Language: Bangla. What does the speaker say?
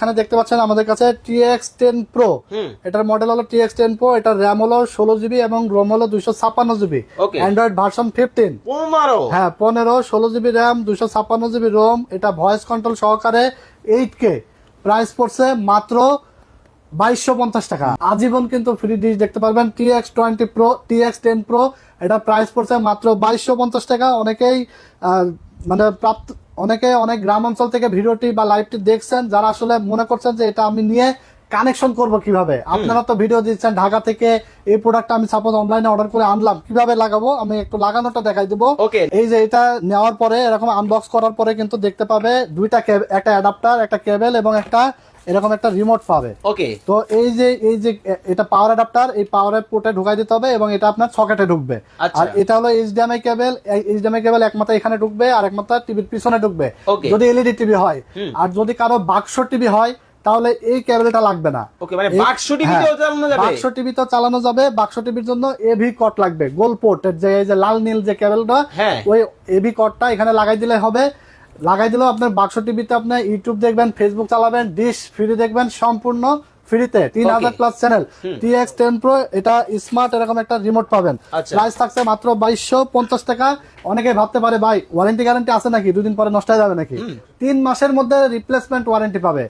এখানে দেখতে পাচ্ছেন আমাদের কাছে টিএক্স টেন প্রো এটার মডেল হলো টিএক্স টেন প্রো এটার র্যাম হলো ষোলো জিবি এবং রোম হলো দুইশো ছাপ্পান্ন জিবি. অ্যান্ড্রয়েড ভার্সন ফিফটিন হ্যাঁ পনেরো ষোলো জিবি র্যাম দুশো ছাপ্পান্ন জিবি রোম এটা ভয়েস কন্ট্রোল সহকারে এইট কে প্রাইস পড়ছে মাত্র বাইশশো পঞ্চাশ টাকা। আজীবন কিন্তু ফ্রি ডিশ দেখতে পারবেন T X twenty pro T X ten pro এটা প্রাইস পড়ছে মাত্র বাইশশো পঞ্চাশ টাকা। অনেকেই মানে প্রাপ্ত অনেকে অনেক গ্রাম অঞ্চল থেকে ভিডিওটি বা লাইভটি দেখছেন যারা আসলে মনে করছেন যে এটা আমি নিয়ে কানেকশন করব কীভাবে। আপনারা তো ভিডিও দিচ্ছেন ঢাকা থেকে এই প্রোডাক্ট আমি সাপোজ অনলাইনে অর্ডার করে আনলাম কীভাবে লাগাবো? আমি একটু লাগানোটা দেখাই দিব। ওকে এই যে এটা নেওয়ার পরে এরকম আনবক্স করার পরে কিন্তু দেখতে পাবে দুইটা একটা অ্যাডাপ্টার একটা কেবেল এবং একটা এরকম একটা রিমোট পাবে। ওকে তো এই যে এই যে এটা পাওয়ার অ্যাডাপ্টার এই পাওয়ার পোর্টে ঢুকাই দিতে হবে এবং এটা আপনার সকেটে ঢুকবে। আচ্ছা। আর এটা হলো এইচডিএমআই কেবল এইচডিএমআই কেবল এক মাথা এখানে ঢুকবে আর এক মাথা টিভির পিছনে ঢুকবে. যদি এলইডি টিভি হয়। আর যদি কারও বাক্স টিভি হয় তাহলে এই কেবলটা লাগবে না। ওকে মানে বাক্স টিভি হ্যাঁ, চালানো যাবে? বাক্স টিভি তো চালানো যাবে বাক্স টিভির জন্য এভি কট লাগবে গোল পোর্টের যে এই যে লাল নীল যে কেবলটা হ্যাঁ। ওই এভি কটটা এখানে লাগাই দিলে হবে। লাগাই দিলেও আপনার বাক্স টিভিতে আপনি ইউটিউব দেখবেন ফেসবুক চালাবেন ডিশ ফ্রি দেখবেন সম্পূর্ণ ফ্রিতে তিন হাজার. Plus channel T X ten pro এটা স্মার্ট এরকম একটা রিমোট পাবেন। আচ্ছা। প্রাইস থাকছে মাত্র বাইশশো পঞ্চাশ টাকা। অনেকে ভাবতে পারে ভাই ওয়ারেন্টি গ্যারান্টি আছে নাকি? দুদিন পরে নষ্ট হয়ে যাবে নাকি? তিন মাসের মধ্যে রিপ্লেসমেন্ট ওয়ারেন্টি পাবে।